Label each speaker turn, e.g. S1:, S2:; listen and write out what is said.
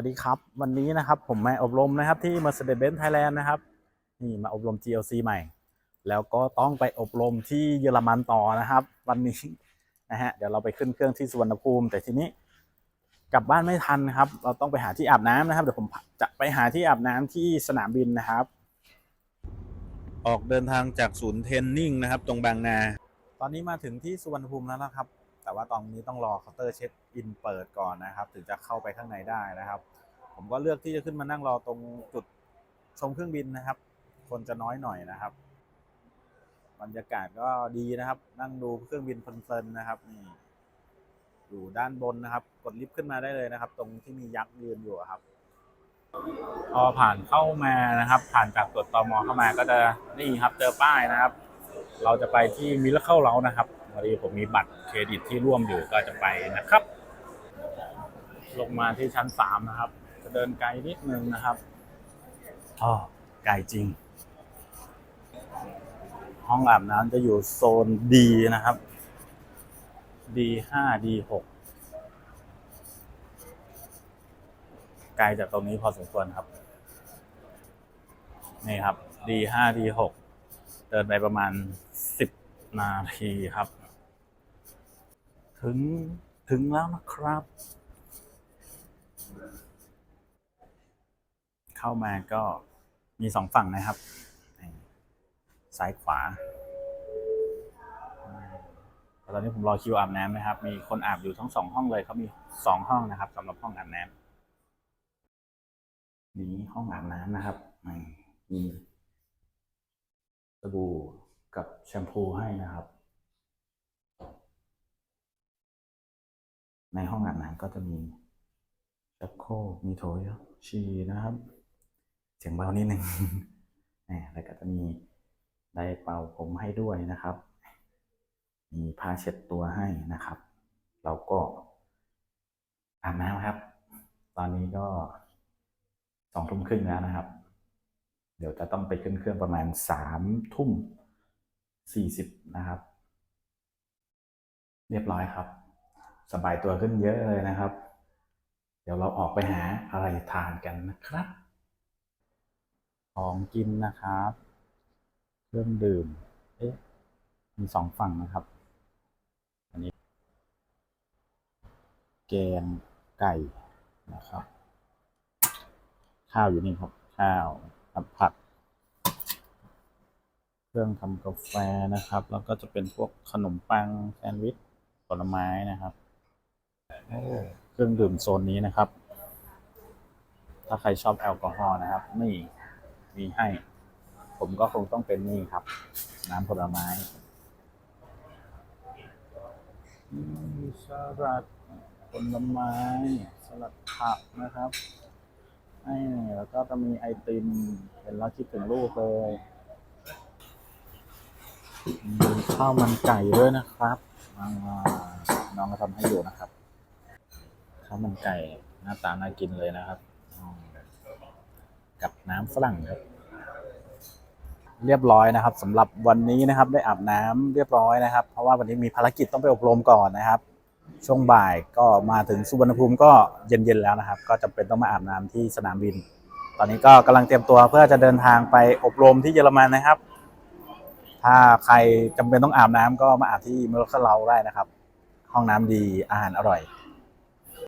S1: วัสดีครับ วันนี้นะครับผมมาอบรมนะครับที่ Mercedes-Benz Thailand นะครับนี่มาอบรม GLC ใหม่ แล้วก็ต้องไปอบรมที่เยอรมันต่อนะครับ วันนี้นะฮะเดี๋ยวเราไปขึ้นเครื่องที่สุวรรณภูมิ แต่ทีนี้กลับบ้านไม่ทันครับ เราต้องไปหาที่อาบน้ำนะครับเดี๋ยวผมจะไปหาที่อาบน้ำที่สนามบินนะครับ ออกเดินทางจากศูนย์เทรนนิ่งนะครับ ตรงบางนา ตอนนี้มาถึงที่สุวรรณภูมิแล้วนะครับ แต่ว่าตอนนี้ต้องรอเคาน์เตอร์เช็คอินเปิดก่อนนะครับ ถึงจะเข้าไปข้างในได้นะครับ ผมก็เลือกที่จะขึ้นมานั่งรอตรงจุดชมเครื่องบินนะครับ คนจะน้อยหน่อยนะครับบรรยากาศก็ดีนะครับ นั่งดูเครื่องบินเพลินๆนะครับนี่อยู่ด้านบนนะครับ กดลิฟต์ขึ้นมาได้เลยนะครับ ตรงที่มียักษ์ยืนอยู่ครับพอผ่านเข้ามานะครับ ผ่านจากตรวจตมเข้ามาก็จะนี่ครับ เจอป้ายนะครับ เราจะไปที่มิลเลอร์เรานะครับ อดีผมมีบัตรเครดิตที่ร่วมอยู่ก็จะไปนะครับ ลงมาที่ชั้นสามนะครับ จะเดินไกลนิดนึงนะครับอ๋อไกลจริง ห้องอาบน้ำจะอยู่โซน D นะครับ D ห้า D หกไกลจากตรงนี้พอสมควรครับ นี่ครับ D ห้า D หกเดินไปประมาณสิบนาทีครับ ถึง ถึงแล้วนะครับ เข้ามาก็มีสองฝั่งนะครับ ซ้ายขวา ตอนนี้ผมรอคิวอาบน้ำนะครับ มีคนอาบอยู่ทั้งสองห้องเลยเขามีสองห้องนะครับสำหรับห้องอาบน้ำนี้ห้องอาบน้ำนะครับมีสบู่กับแชมพูให้นะครับ ในห้องอาบน้ำก็จะมีชักโครกมีโถชีนะครับ เสียงเบานิดนึงแหมแล้วก็จะมีไดร์เป่าผมให้ด้วยนะครับ มีผ้าเช็ดตัวให้นะครับ เราก็อาบน้ำครับ ตอนนี้ก็สองทุ่มครึ่งแล้วนะครับ เดี๋ยวจะต้องไปขึ้นเครื่องประมาณสามทุ่มสี่สิบนะครับ เรียบร้อยครับ สบายตัวขึ้นเยอะเลยนะครับ เดี๋ยวเราออกไปหาอะไรทานกันนะครับ ของกินนะครับ เครื่องดื่ม เอ๊ะ มีสองฝั่งนะครับ อันนี้ แกงไก่นะครับ ข้าวอยู่นี่ครับ ข้าวกับผักเครื่องทำกาแฟนะครับ แล้วก็จะเป็นพวกขนมปังแซนด์วิชผลไม้นะครับ เครื่องดื่มโซนนี้นะครับ ถ้าใครชอบแอลกอฮอล์นะครับ นี่มีให้ ผมก็คงต้องเป็นนี่ครับ น้ำผลไม้มสลัดผลไม้ สลัดผักนะครับให้แล้วก็จะมีไอติมเห็นแล้วคิดถึงลูกเลยมีข้าวมันไก่ด้วยนะครับอ่าน้องก็ทำให้อยู่นะครับ ข้าวมันไก่หน้าตาน่ากินเลยนะครับ กับน้ำฝรั่งครับ เรียบร้อยนะครับสำหรับวันนี้นะครับได้อาบน้ำเรียบร้อยนะครับ เพราะว่าวันนี้มีภารกิจต้องไปอบรมก่อนนะครับ ช่วงบ่ายก็มาถึงสุวรรณภูมิก็เย็นๆแล้วนะครับ ก็จำเป็นต้องมาอาบน้ำที่สนามบิน ตอนนี้ก็กำลังเตรียมตัวเพื่อจะเดินทางไปอบรมที่เยอรมันนะครับ ถ้าใครจำเป็นต้องอาบน้ำก็มาอาบที่เมลคเลาได้นะครับ ห้องน้ำดีอาหารอร่อย